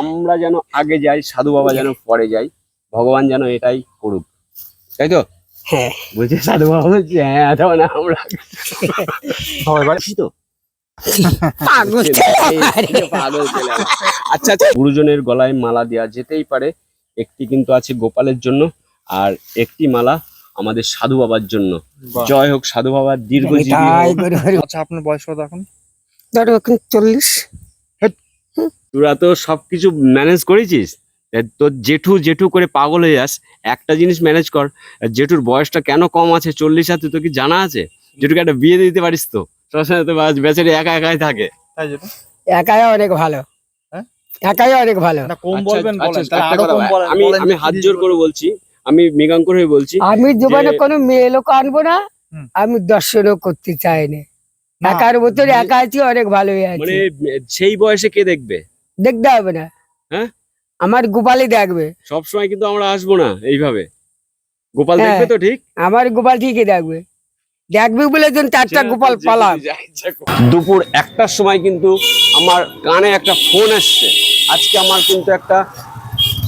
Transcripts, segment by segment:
আমরা যেন আগে যাই সাধু বাবা যেন পরে যাই ভগবান যেন এটাই করুক। তাই তো? হ্যাঁ। বলছে সাধু বাবা বলছে হ্যাঁ তখন আমরা বাড়ি খুশি তো? আমার। আচ্ছা আচ্ছা গুরুজনের গলায় মালা দেওয়া যেতেই পারে। একটি কিন্তু আছে গোপালের জন্য আর একটি মালা আমাদের সাধু বাবার জন্য। জয় হোক সাধু বাবার করে। আচ্ছা আপনার বয়স কত এখন? ধরো এখন চল্লিশ। তোরা তো সবকিছু ম্যানেজ করেছিস? তোর জেঠু জেঠু করে পাগল হয়ে যাস। একটা জিনিস ম্যানেজ কর। জেঠুর বয়সটা কেন কম আছে? চল্লিশ আছে তো কি জানা আছে? জেঠুকে একটা বিয়ে দিয়ে দিতে পারিস তো? সবসময় তো বেচারি একা একাই থাকে। একাই অনেক ভালো। হ্যাঁ? একাই অনেক ভালো। কম আচ্ছা, বলবেন আচ্ছা। বলেন। আমি আমি হাত জোর করে বলছি। আমি মেঘাঙ্কর হয়ে বলছি আমি জীবনে কোনো মেয়ে লোক আনব না। আমি দর্শনও করতে চাই না। না, একার ভিতরে একা আছি অনেক ভালোই আছে। মানে সেই বয়সে কে দেখবে? দেখতে হবে না। হ্যাঁ? আমার গোপালই দেখবে। সব সময় কিন্তু আমরা আসব না এইভাবে। গোপাল হ্যাঁ। দেখবে তো ঠিক? আমার গোপাল ঠিকই দেখবে। দেখবে বলে জন চারটা গোপাল পালাম। দুপুর একটার সময় কিন্তু আমার কানে একটা ফোন এসছে। আজকে আমার কিন্তু একটা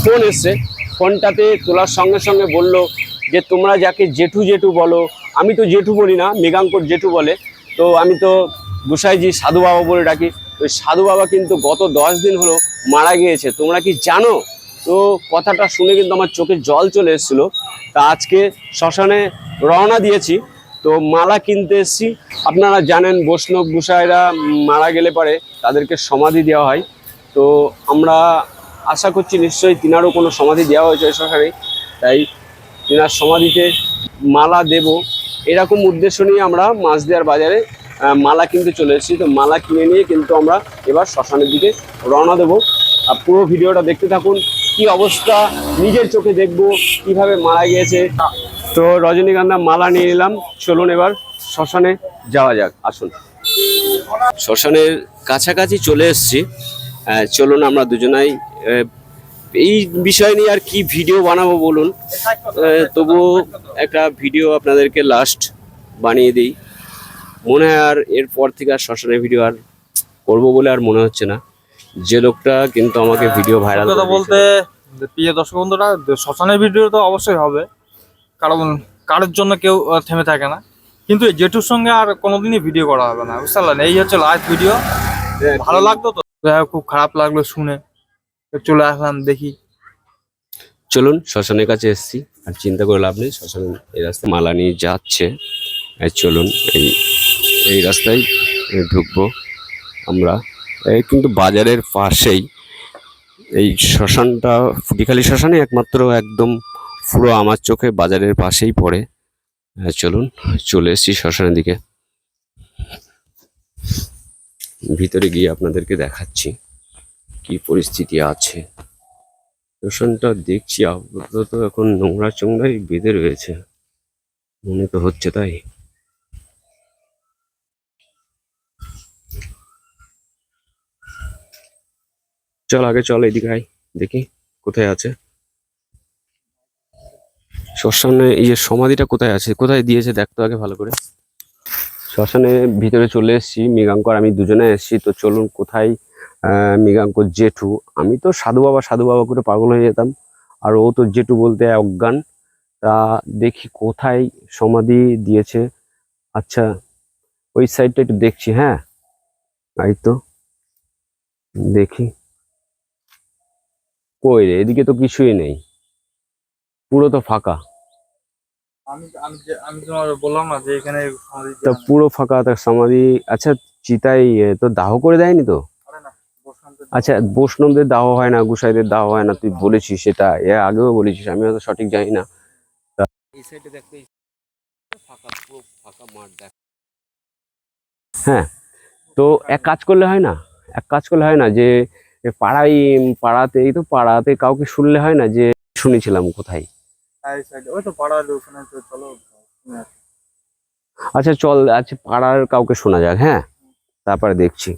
ফোন এসছে। ফোনটাতে তোলার সঙ্গে সঙ্গে বলল যে তোমরা যাকে জেঠু জেঠু বলো। আমি তো জেঠু বলি না মেঘাঙ্কর জেঠু বলে। তো আমি তো গোসাইজি সাধু বাবা বলে ডাকি। ওই সাধু বাবা কিন্তু গত দশ দিন হলো মারা গিয়েছে। তোমরা কি জানো? তো কথাটা শুনে কিন্তু আমার চোখে জল চলে এসেছিল। তা আজকে শ্মশানে রওনা দিয়েছি। তো মালা কিনতে এসেছি। আপনারা জানেন বৈষ্ণব গোসাইরা মারা গেলে পরে তাদেরকে সমাধি দেওয়া হয়। তো আমরা আশা করছি নিশ্চয়ই তিনারও কোনো সমাধি দেওয়া হয়েছে শ্মশানে। তাই তিনার সমাধিতে মালা দেব। এরকম উদ্দেশ্য নিয়ে আমরা মাছ দেওয়ার বাজারে মালা কিনতে চলে এসেছি। তো মালা কিনে নিয়ে কিন্তু আমরা এবার শ্মশানের দিকে রওনা দেবো। আর পুরো ভিডিওটা দেখতে থাকুন, কি অবস্থা, নিজের চোখে দেখব, কীভাবে মারা গিয়েছে। তো রজনীগন্ধা, মালা নিয়ে নিলাম চলুন এবার শ্মশানে যাওয়া যাক, আসুন। শ্মশানের কাছাকাছি চলে এসেছি। চলুন আমরা দুজনাই এই বিষয় নিয়ে আর কি ভিডিও বানাবো বলুন। তবুও একটা ভিডিও আপনাদেরকে লাস্ট বানিয়ে দিই। মনে হয় আর এরপর থেকে আর শ্মশানের ভিডিও আর করব বলে আর মনে হচ্ছে না। যে লোকটা কিন্তু আমাকে ভিডিও ভাইরাল কথা বলতে প্রিয় দর্শক বন্ধুরা শ্মশানের ভিডিও তো অবশ্যই হবে। কারণ কারোর জন্য কেউ থেমে থাকে না। কিন্তু এই জেঠুর সঙ্গে আর কোনোদিনই ভিডিও করা হবে না বুঝতে পারলেন? এই হচ্ছে লাস্ট ভিডিও ভালো লাগতো তো? খুব খারাপ লাগল শুনে। চলে আসলাম দেখি। চলুন শ্মশানের কাছে এসেছি। আর চিন্তা করে লাভ নেই শ্মশান এই রাস্তায় মালা নিয়ে যাচ্ছে। চলুন এই এই রাস্তায় ঢুকবো আমরা। এই কিন্তু বাজারের পাশেই এই শ্মশানটা ফুটিখালি শ্মশানে একমাত্র একদম পুরো আমার চোখে বাজারের পাশেই পড়ে। চলুন, চলে এসেছি শ্মশানের দিকে। ভিতরে গিয়ে আপনাদেরকে দেখাচ্ছি কি পরিস্থিতি আছে। শ্মশানটা দেখছি, আপাতত এখন নোংরা চোংরাই বেঁধে রয়েছে। মনে তো হচ্ছে তাই। চল আগে চল এদিকে আয়, দেখি কোথায় আছে। শ্মশানে ইয়ে সমাধিটা কোথায় আছে? কোথায় দিয়েছে দেখ তো আগে ভালো করে। শ্মশানে ভিতরে চলে এসেছি, মৃগাঙ্কর, আমি দুজনে এসেছি, তো চলুন কোথায় মৃগাঙ্কর জেঠু। আমি তো সাধু বাবা সাধু বাবা করে পাগল হয়ে যেতাম, আর ও তো জেঠু বলতে অজ্ঞান। তা দেখি কোথায় সমাধি দিয়েছে। আচ্ছা ওই সাইডটা একটু দেখছি হ্যাঁ? এই তো, দেখি। কই রে? এদিকে তো কিছুই নেই। পুরো তো ফাঁকা। আমি আমি তোমার বললাম না যে এখানে সমাধি পুরো ফাঁকা তার সমাধি আচ্ছা চিতাই তো দাহ করে দেয়নি তো? আচ্ছা বৈষ্ণবদের দাহ হয় না গুসাইদের দাহ হয় না তুই বলেছিস সেটা? এর আগেও বলেছিস আমি হয়তো সঠিক জানি না। হ্যাঁ তো এক কাজ করলে হয় না? এক কাজ করলে হয় না যে এ পাড়ায় পাড়াতে এই তো পাড়াতে কাউকে শুনলে হয় না যে শুনেছিলাম কোথায়? ওই তো পাড়ার ওখানে চলো আচ্ছা চল আচ্ছা পাড়ার কাউকে শোনা যাক হ্যাঁ? তারপরে দেখছি।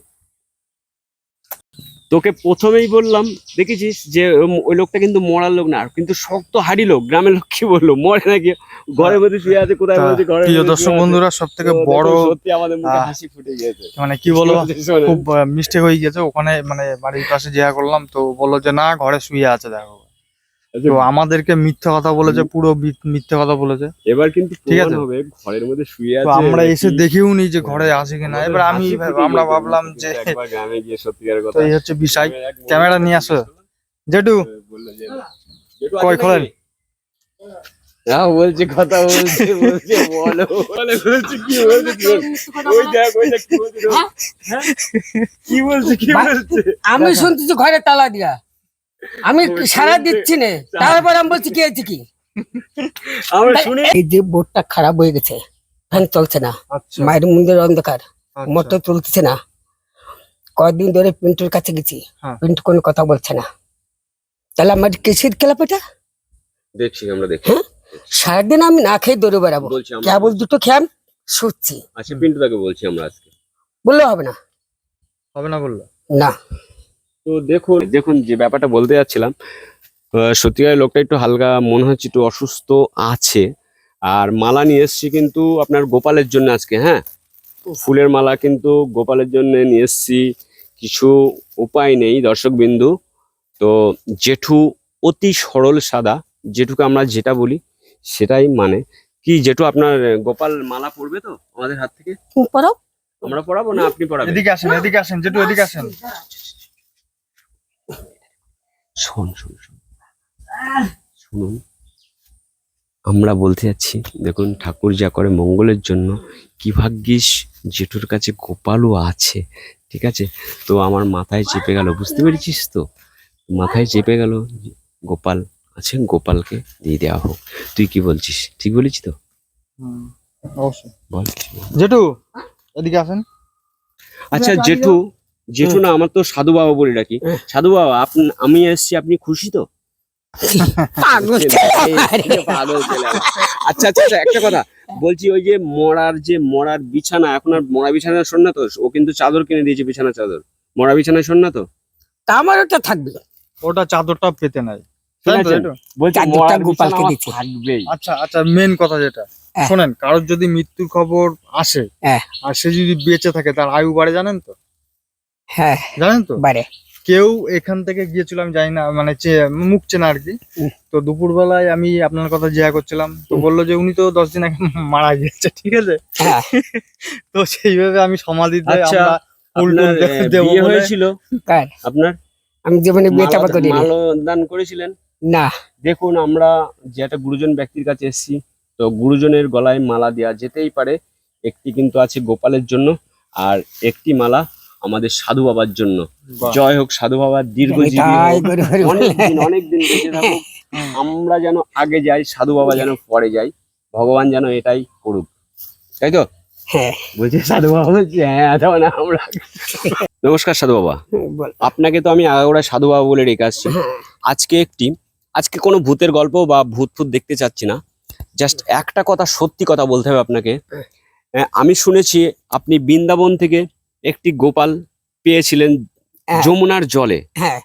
তোকে প্রথমেই বললাম দেখেছিস যে ওই লোকটা কিন্তু মরার লোক না কিন্তু শক্ত হাড়ি লোক গ্রামের লোক কি বলল? মরে নাকি? ঘরের মধ্যে শুয়ে আছে কোথায় বলছে? ঘরে প্রিয় দর্শক বন্ধুরা সব থেকে বড় সত্যি আমাদের মুখে হাসি ফুটে গিয়েছে। মানে কি বলব। খুব মিস্টেক হয়ে গেছে ওখানে মানে বাড়ির পাশে জিয়া করলাম তো বলল যে না ঘরে শুয়ে আছে দেখো। তো আমাদেরকে মিথ্যা কথা বলেছে পুরো মিথ্যে কথা বলেছে। এবার কিন্তু ঠিক আছে। হবে ঘরের মধ্যে শুয়ে আছে আমরা এসে দেখেও নি যে ঘরে আছে কিনা। এবার আমি আমরা ভাবলাম যে একবার গ্রামে গিয়ে সত্যিকারের তো কথা। এই হচ্ছে বিষয়। ক্যামেরা নিয়ে আসো। জেটু বলল যে, জেঠু কই খোলেন? নাকি? হ্যাঁ বলছে কথা বলছে বলছে বলো। বলে বলছে কি বলছে কি বলছে? ওই দেখ ওই দেখ কি বলছে হ্যাঁ? কি বলছে বলছে? আমি শুনতেছি ঘরে তালা দিয়া। আমি সারা দিচ্ছি না। তারপর আমি বলছি কি হয়েছে কি? আমরা এই যে বোর্ডটা খারাপ হয়ে গেছে ফ্যান চলছে না আচ্ছা। মায়ের মন্দির অন্ধকার আচ্ছা। মোটর চলতেছে না। কয়েকদিন ধরে পিন্টুর কাছে গেছি হ্যাঁ। পিন্টু কোনো কথা বলছে না। তাহলে আমার কিসের খেলাপ এটা? দেখছি আমরা দেখছি। হ্যাঁ? সারাদিন আমি না খেয়ে দৌড়ে বেড়াবো। কেবল দুটো খেয়ে আমি শুচ্ছি। আচ্ছা পিন্টু তাকে বলছি আমরা আজকে। বললে হবে না। হবে না বলল? না। তো দেখুন দেখুন যে ব্যাপারটা বলতে যাচ্ছিলাম আহ, সত্যিকারের লোকটা একটু হালকা মনে হচ্ছে একটু অসুস্থ আছে। আর মালা নিয়ে এসছি কিন্তু আপনার গোপালের জন্য আজকে হ্যাঁ? ফুলের মালা কিন্তু গোপালের জন্য নিয়ে এসছি। কিছু উপায় নেই দর্শক বিন্দু তো জেঠু অতি সরল সাদা জেঠুকে আমরা যেটা বলি সেটাই মানে। কি জেঠু আপনার গোপাল মালা পড়বে তো আমাদের হাত থেকে? পড়াও আমরা পড়াবো না আপনি পড়াবেন এদিকে আসেন এদিকে আসেন জেঠু এদিকে আসেন। শোন শোন শোন। শুনুন আমরা বলতে যাচ্ছি দেখুন ঠাকুর যা করে মঙ্গলের জন্য কি ভাগ্যিস জেঠুর কাছে গোপালও আছে ঠিক আছে? তো আমার মাথায় চেপে গেল বুঝতে পেরেছিস তো? মাথায় চেপে গেল গোপাল আছে গোপালকে দিয়ে দেওয়া হোক। তুই কি বলছিস? ঠিক বলেছি তো? অবশ্যই। বল জেঠু এদিকে আসেন। আচ্ছা জেঠু জেঠু না আমার তো সাধু বাবা বলে ডাকি। হ্যাঁ। সাধু বাবা আপনি আমি এসছি আপনি খুশি তো। আচ্ছা আচ্ছা আচ্ছা, একটা কথা। বলছি ওই যে মরার যে মরার বিছানা এখন আর মরা বিছানা শোন না তো? ও কিন্তু চাদর কিনে দিয়েছে বিছানা চাদর। মরা বিছানা শোন না তো? তা আমার ওটা থাকবে। ওটা চাদরটা পেতে নাই। আচ্ছা আচ্ছা মেন কথা যেটা। হ্যাঁ। শোনেন কারোর যদি মৃত্যুর খবর আসে হ্যাঁ। আর সে যদি বেঁচে থাকে তার আয়ু বাড়ে জানেন তো? হ্যাঁ জানেন তো? কেউ এখান থেকে গিয়েছিল আমি জানি না মানে মুখ চেনা আর কি। তো দুপুর বেলায় আমি আপনার কথা জিজ্ঞাসা করছিলাম তো বলল যে উনি তো দশ দিন আগে মারা গিয়েছে ঠিক আছে? হ্যাঁ। তো সেইভাবে আমি সমাধিতে আচ্ছা, হয়েছিল? আপনার? আমি জীবনে করি দান করেছিলেন? না। দেখুন আমরা যে একটা গুরুজন ব্যক্তির কাছে এসেছি তো গুরুজনের গলায় মালা দেওয়া যেতেই পারে। একটি কিন্তু আছে গোপালের জন্য আর একটি মালা আমাদের সাধু বাবার জন্য। জয় হোক সাধু বাবার দীর্ঘজীবী তাই হোক। করে করে অনেক দিন বেঁচে থাকুক। আমরা যেন আগে যাই সাধু বাবা যেন পরে যাই। ভগবান যেন এটাই করুক। তাই তো? হ্যাঁ। বলছে সাধু বাবা বলছে হ্যাঁ তখন আমরা নমস্কার সাধু বাবা। আপনাকে তো আমি আগাগোড়া সাধু বাবা বলে রেখে আসছি। হ্যাঁ। আজকে একটি আজকে কোনো ভূতের গল্প বা ভূত ফুত দেখতে চাচ্ছি না। জাস্ট একটা কথা সত্যি কথা বলতে হবে আপনাকে। আহ, আমি শুনেছি আপনি বৃন্দাবন থেকে একটি গোপাল পেয়েছিলেন হ্যাঁ। যমুনার জলে। হ্যাঁ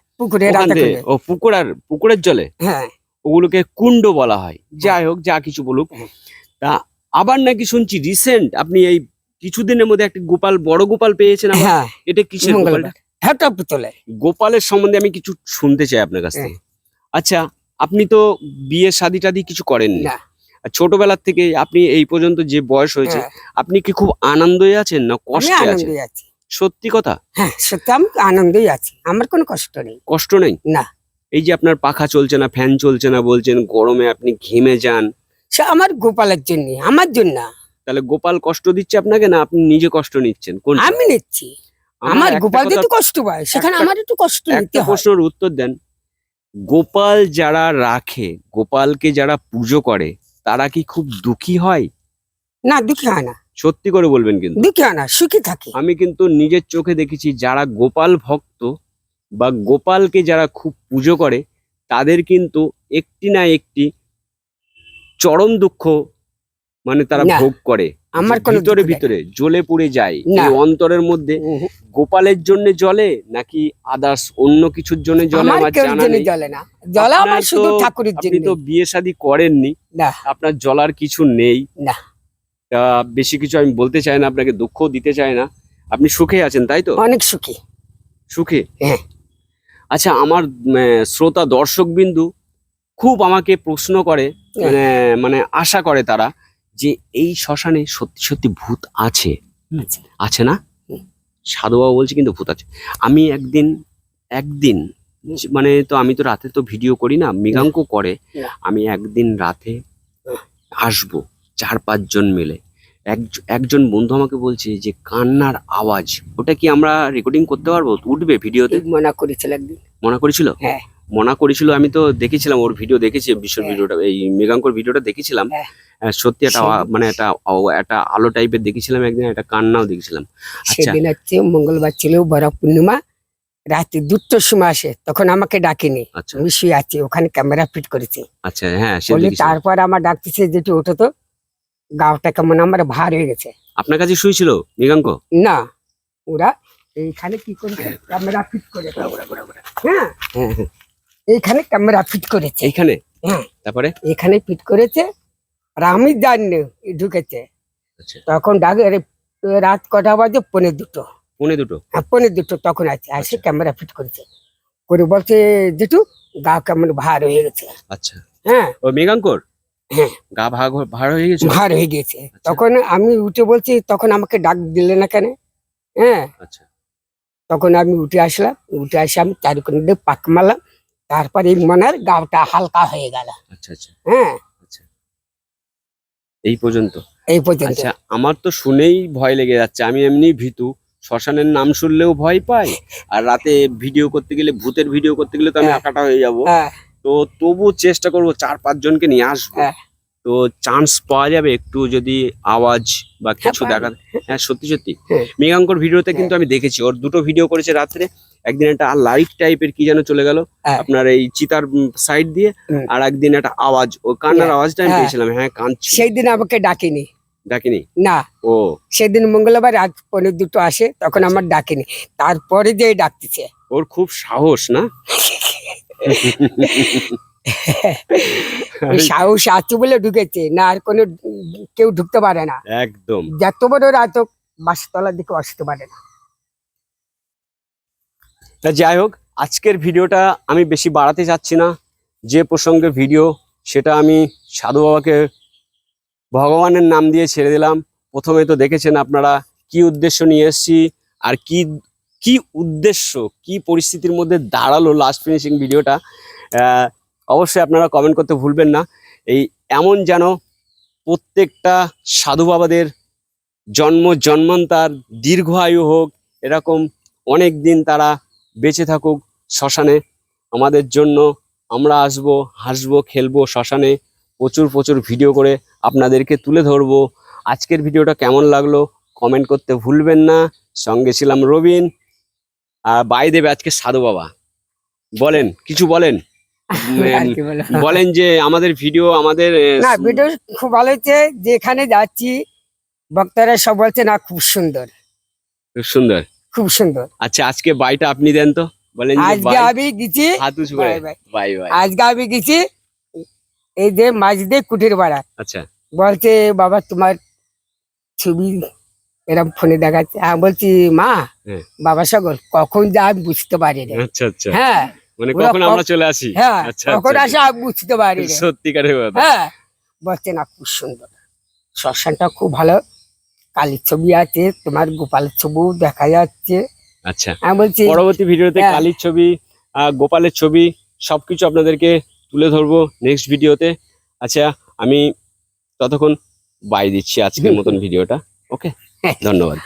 ও পুকুরার পুকুরের জলে? হ্যাঁ। ওগুলোকে কুণ্ড বলা হয়। যাই হোক যা কিছু বলুক। হ্যাঁ। তা আবার নাকি শুনছি রিসেন্ট আপনি এই কিছুদিনের মধ্যে একটি গোপাল বড় গোপাল পেয়েছেন হ্যাঁ এটা কিসের গোপাল? মঙ্গলবার। হ্যাঁ গোপালের সম্বন্ধে আমি কিছু শুনতে চাই আপনার কাছ। থেকে। আচ্ছা আপনি তো বিয়ে শাদি টাদি কিছু করেননি। না। ছোটবেলার থেকে আপনি এই পর্যন্ত যে বয়স হয়েছে হ্যাঁ, আপনি কি খুব আনন্দই আছেন না কষ্টে আছেন? সত্যি কথা? হ্যাঁ সত্যি আমি আনন্দই আছি। আমার কোনো কষ্ট নেই। কষ্ট নেই? না। এই যে আপনার পাখা চলছে না ফ্যান চলছে না বলছেন গরমে আপনি ঘেমে যান। সে আমার গোপালের জন্য আমার জন্য। তাহলে গোপাল কষ্ট দিচ্ছে আপনাকে না আপনি নিজে কষ্ট নিচ্ছেন? কোন আমি নিচ্ছি। আমার গোপাল একটু কষ্ট পায় সেখানে আমার একটু কষ্ট নিতে হয়। প্রশ্নের উত্তর দেন। গোপাল যারা রাখে গোপালকে যারা পুজো করে তারা কি খুব দুঃখী হয়? না দুঃখী হয় না। সত্যি করে বলবেন কিন্তু। দুঃখী হয় না সুখী থাকে। আমি কিন্তু নিজের চোখে দেখেছি যারা গোপাল ভক্ত বা গোপালকে যারা খুব পুজো করে তাদের কিন্তু একটি না একটি চরম দুঃখ মানে তারা ভোগ করে। আমার ভিতরে ভিতরে জ্বলে পুড়ে যায়। না। অন্তরের মধ্যে গোপালের জন্য জলে নাকি আদার্স অন্য কিছুর জন্য জ্বলে আমার জানা নেই? জ্বলে না। জ্বলা আমার শুধু ঠাকুরের আপনি জন্য। তো বিয়ে শাদী করেননি। না। আপনার জ্বলার কিছু নেই। না। তা বেশি কিছু আমি বলতে চাই না আপনাকে দুঃখও দিতে চাই না। আপনি সুখে আছেন তাই তো? অনেক সুখী। সুখে? হ্যাঁ। আচ্ছা আমার শ্রোতা দর্শক বিন্দু খুব আমাকে প্রশ্ন করে মানে মানে আশা করে তারা যে এই শ্মশানে সত্যি সত্যি ভূত আছে। আচ্ছা। আছে না? হুম। সাধু বাবা বলছে কিন্তু ভূত আছে। আমি একদিন একদিন মানে তো আমি তো রাতে তো ভিডিও করি না মৃগাঙ্ক করে আমি একদিন রাতে। আসব চার পাঁচজন মিলে। এক- একজন বন্ধু আমাকে বলছে যে কান্নার আওয়াজ ওটা কি আমরা রেকর্ডিং করতে পারব? উঠবে ভিডিওতে? মনা করেছিল একদিন। মনে করেছিল? হ্যাঁ। মনা করেছিল আমি তো দেখেছিলাম ওর ভিডিও দেখেছি বিশ্ব হ্যাঁ। ভিডিওটা এই মেগাঙ্কর ভিডিওটা দেখেছিলাম। হ্যাঁ। সত্যি একটা মানে একটা একটা আলো টাইপের দেখেছিলাম একদিন একটা কান্নাও দেখেছিলাম। আচ্ছা। সেদিন হচ্ছে মঙ্গলবার ছিল বড় পূর্ণিমা রাতে দুটোর সময় আসে তখন আমাকে ডাকেনি। আচ্ছা। আমি শুয়ে আছি ওখানে ক্যামেরা ফিট করেছে। আচ্ছা হ্যাঁ তারপর আমার ডাকতেছে যেটি ওঠো তো। গাওটা কেমন আমার ভার হয়ে গেছে। আপনার কাছে শুয়েছিল মেগাঙ্ক? না। ওরা এইখানে কি করেছে? ক্যামেরা ফিট করে। হ্যাঁ। হ্যাঁ হ্যাঁ। এইখানে ক্যামেরা ফিট করেছে। এইখানে? তারপরে? এখানে ফিট করেছে। আর আমি জানি ঢুকেছে। আচ্ছা। তখন ডাক রাত কটা বাজে? পনে দুটো। পনে দুটো? হ্যাঁ পনে দুটো তখন আছে আসে। ক্যামেরা ফিট করেছে। করে বলছে যেটু গা কেমন ভার হয়ে গেছে? আচ্ছা। হ্যাঁ। ও মেগাঙ্কর হ্যাঁ। গা ভাগ ভার হয়ে গেছে? ভার হয়ে গেছে। আচ্ছা। তখন আমি উঠে বলছি তখন আমাকে ডাক দিলে না কেন? হ্যাঁ। আচ্ছা। তখন আমি উঠে আসলাম উঠে আসে আমি চারিখানে দিয়ে পাক মারলাম। তারপর মনের গাওটা হালকা হয়ে গেল। আচ্ছা আচ্ছা। হ্যাঁ। আচ্ছা। এই পর্যন্ত? এই পর্যন্ত। আচ্ছা আমার তো শুনেই ভয় লেগে যাচ্ছে। আমি এমনি ভীতু। শ্মশানের নাম শুনলেও ভয় পাই। আর রাতে ভিডিও করতে গেলে ভূতের ভিডিও করতে গেলে তো আমি হ্যাঁ। আঁকাটা হয়ে যাব। হ্যাঁ। তো তবু চেষ্টা করব চার পাঁচ জনকে নিয়ে আসব। হ্যাঁ। তো চান্স পাওয়া যাবে একটু যদি আওয়াজ বা কিছু দেখা হ্যাঁ। সত্যি সত্যি। হ্যাঁ। মেগাঙ্কর ভিডিওতে কিন্তু আমি দেখেছি। ওর দুটো ভিডিও করেছে রাত্রে। একদিন একটা লাইট টাইপের কি যেন চলে গেল হ্যাঁ। আপনার এই চিতার সাইড দিয়ে আর একদিন একটা আওয়াজ ও কান্নার হ্যাঁ, আওয়াজটা আমি হ্যাঁ। পেয়েছিলাম। হ্যাঁ কাঁদছি। সেই দিন আমাকে ডাকেনি। ডাকিনি? না। ও। সেদিন মঙ্গলবার রাত পনেরো দুটো আসে তখন আচ্ছা। আমার ডাকেনি। তারপরে যে ডাকতেছে। ওর খুব সাহস না? সাহস আছে বলে ঢুকেছে না আর কোনো কেউ ঢুকতে পারে না। একদম। যত বড় রাত হোক বাসতলার দিকে আসতে পারে না। তা যাই হোক আজকের ভিডিওটা আমি বেশি বাড়াতে চাচ্ছি না। যে প্রসঙ্গে ভিডিও সেটা আমি সাধু বাবাকে ভগবানের নাম দিয়ে ছেড়ে দিলাম। প্রথমে তো দেখেছেন আপনারা কি উদ্দেশ্য নিয়ে এসেছি আর কি কি উদ্দেশ্য কি পরিস্থিতির মধ্যে দাঁড়াল লাস্ট ফিনিশিং ভিডিওটা। আহ, অবশ্যই আপনারা কমেন্ট করতে ভুলবেন না। এই এমন যেন প্রত্যেকটা সাধু বাবাদের জন্ম, জন্মান্তার, দীর্ঘ আয়ু হোক, এরকম অনেক দিন তারা বেঁচে থাকুক শ্মশানে। আমাদের জন্য আমরা আসব, হাসবো, খেলব শ্মশানে, প্রচুর প্রচুর ভিডিও করে আপনাদেরকে তুলে ধরবো। আজকের ভিডিওটা কেমন লাগল কমেন্ট করতে ভুলবেন না। সঙ্গে ছিলাম রবিন, আর বাই দেবে আজকে সাধু বাবা। বলেন, কিছু বলেন? বলেন যে আমাদের ভিডিও আমাদের না ভিডিও খুব ভালো হচ্ছে। যেখানে যাচ্ছি বক্তারা সব বলছে না খুব সুন্দর। খুব সুন্দর? খুব সুন্দর। আচ্ছা আজকে বাইটা আপনি দেন তো। বলেন আজকে আমি গেছি বাই বাই। আজকে আমি গেছি এই যে মাছ দিয়ে কুটির পাড়া। আচ্ছা। বলছে বাবা তোমার ছবি এরকম ফোনে দেখাচ্ছে। আমি বলছি মা হ্যাঁ। বাবা সকল কখন যা আমি বুঝতে পারি রে আচ্ছা আচ্ছা। হ্যাঁ। মানে কখন আমরা চলে আসি? হ্যাঁ আচ্ছা কখন আচ্ছা আসে আমি বুঝতে পারি সত্যিকারের কথা। হ্যাঁ বলছে না খুব সুন্দর। শ্মশানটা খুব ভালো। কালীর ছবি আছে তোমার গোপালের ছবিও দেখা যাচ্ছে। আচ্ছা। আমি বলছি পরবর্তী ভিডিওতে হ্যাঁ। কালীর ছবি গোপালের ছবি সবকিছু আপনাদেরকে তুলে ধরবো নেক্সট ভিডিওতে। আচ্ছা আমি ততক্ষণ বাই দিচ্ছি আজকের মতন ভিডিওটা। ওকে ধন্যবাদ।